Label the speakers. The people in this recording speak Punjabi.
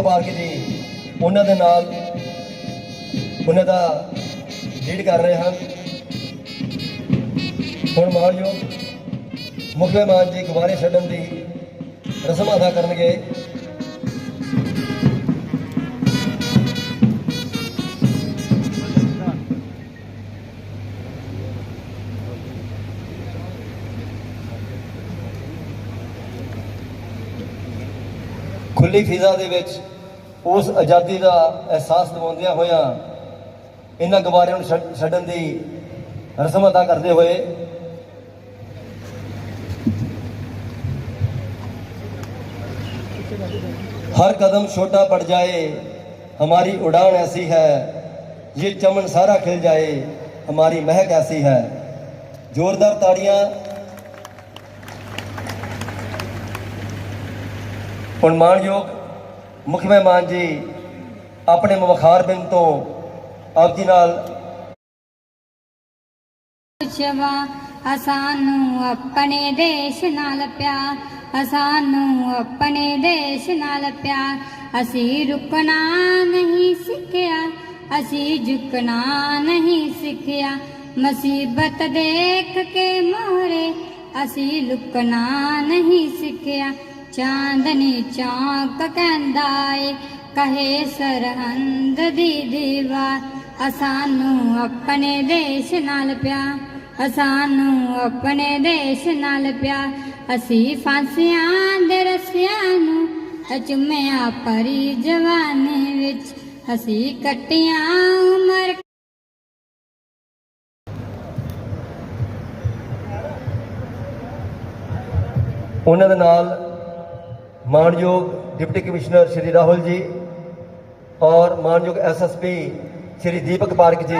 Speaker 1: ਪਾਰਕ ਜੀ, ਉਹਨਾਂ ਦੇ ਨਾਲ ਉਹਨਾਂ ਦਾ ਲੀਡ ਕਰ ਰਹੇ ਹਨ ਹੁਣ ਮਾਨਯੋਗ ਮੁੱਖ ਮਹਿਮਾਨ ਜੀ ਗੁਬਾਰੇ ਛੱਡਣ ਦੀ ਰਸਮ ਅਦਾ ਕਰਨਗੇ। ਖੁੱਲੀ ਫਿਜ਼ਾ ਦੇ ਵਿੱਚ ਉਸ ਆਜ਼ਾਦੀ ਦਾ ਅਹਿਸਾਸ ਦਿਵਾਉਂਦਿਆਂ ਹੋਇਆਂ ਇਹਨਾਂ ਗੁਬਾਰਿਆਂ ਨੂੰ ਛੱਡ- ਛੱਡਣ ਦੀ ਰਸਮ ਅਦਾ ਕਰਦੇ ਹੋਏ हर कदम छोटा पड़ जाए हमारी उड़ान ऐसी है ये चमन सारा खिल जाए हमारी महक ऐसी है जोरदार ताड़ियां ਹੁਣ ਮਾਣਯੋਗ ਮੁੱਖ ਮਹਿਮਾਨ ਜੀ, ਆਪਣੇ ਮਵਖਾਰ ਬਿੰਦ ਤੋਂ ਆਪ ਜੀ ਨਾਲ
Speaker 2: ਪੁੱਛਵਾ, ਅਸਾਨੂੰ ਆਪਣੇ ਦੇਸ਼ ਨਾਲ ਪਿਆਰ, ਅਸਾਨੂੰ ਆਪਣੇ ਦੇਸ਼ ਨਾਲ ਪਿਆਰ। ਅਸੀਂ ਰੁਕਣਾ ਨਹੀਂ ਸਿੱਖਿਆ, ਅਸੀਂ ਝੁਕਣਾ ਨਹੀਂ ਸਿੱਖਿਆ। ਮੁਸੀਬਤ ਦੇਖ ਕੇ ਮੋਰੇ, ਅਸੀਂ ਲੁਕਣਾ ਨਹੀਂ ਸਿੱਖਿਆ। ਚਾਂਦਨੀ ਚੌਂਕ ਕਹਿੰਦਾ ਏ, ਕਹੇ ਸਰਹੰਦ ਦੀ ਦੀਵਾਰ, ਅਸਾਨੂੰ ਆਪਣੇ ਦੇਸ਼ ਨਾਲ ਪਿਆਰ, ਅਸਾਨੂੰ ਆਪਣੇ ਦੇਸ਼ ਨਾਲ ਪਿਆਰ, ਅਸੀਂ ਫਾਂਸੀਆਂ ਦੇ ਰਸਿਆਂ ਨੂੰ ਚੁੰਮਿਆ ਪਰੀ ਜਵਾਨੀ ਵਿੱਚ, ਅਸੀਂ ਕੱਟੀਆਂ ਉਮਰ
Speaker 1: ਉਹਨਾਂ ਦੇ ਨਾਲ ਮਾਨਯੋਗ ਡਿਪਟੀ ਕਮਿਸ਼ਨਰ ਸ਼੍ਰੀ ਰਾਹੁਲ ਜੀ ਔਰ ਮਾਨਯੋਗ ਐਸਐਸਪੀ ਸ਼੍ਰੀ ਦੀਪਕ ਪਾਰਕ ਜੀ